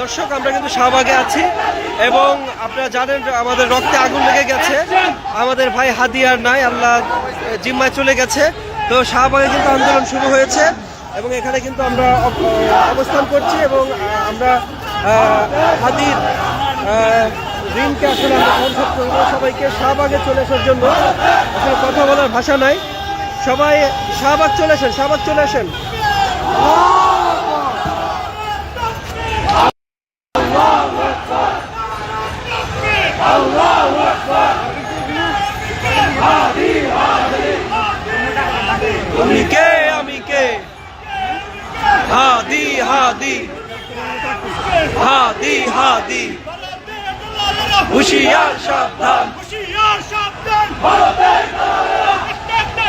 দর্শক, আমরা কিন্তু শাহবাগে আছি এবং আপনারা জানেন আমাদের রক্তে আগুন লেগে গেছে। আমাদের ভাই হাদিয়ার নাই, আল্লাহ জিম্মায় চলে গেছে। তো শাহবাগে কিন্তু আন্দোলন শুরু হয়েছে এবং এখানে কিন্তু আমরা অবস্থান করছি এবং আমরা হাদির ঋণকে আসলে আমরা পরিশোধ করব। সবাইকে শাহবাগে চলে আসার জন্য। আসলে কথা বলার ভাষা নাই। সবাই শাহবাগ চলে আসেন, শাহবাগ চলে আসেন। হাদি। হাদি হাদি। হুশিয়ার সাবধান। হুশিয়ার সাবধান। ভারতের একটা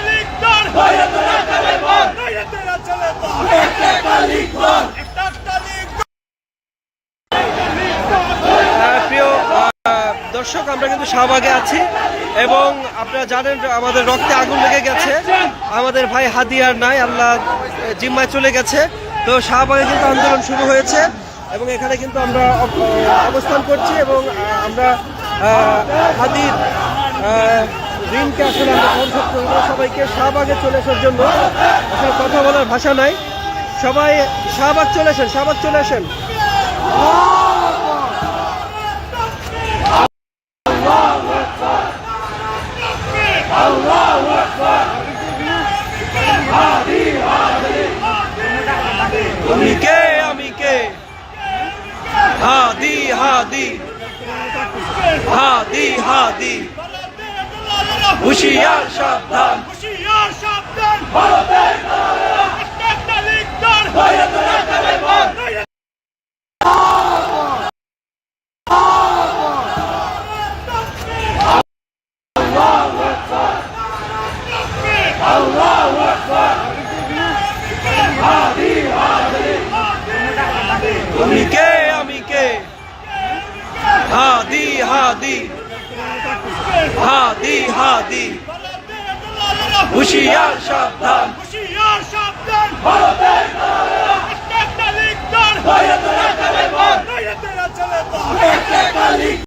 চলে চলে একটা আহ, দর্শক আমরা কিন্তু শাহবাগে আছি এবং আপনারা জানেন আমাদের রক্তে আগুন লেগে গেছে। আমাদের ভাই হাদিয়ার নাই আল্লাহ জিম্মায় চলে গেছে। তো শাহবাগে কিন্তু আন্দোলন শুরু হয়েছে এবং এখানে কিন্তু আমরা অবস্থান করছি এবং আমরা হাদির ঋণকে আসলে আমরা পরিশোধ করব। সবাইকে শাহবাগে চলে আসার জন্য। আসলে কথা বলার ভাষা নাই। সবাই শাহবাগ চলে আসেন, শাহবাগ চলে আসেন। আমি হাদি হাদি। হাদি হাদি। হুশিয়ার সাবধান। হুশিয়ার সাবধান। ভারতের হাদি হাদি। হাদি হাদি। হুশিয়ার সাবধান।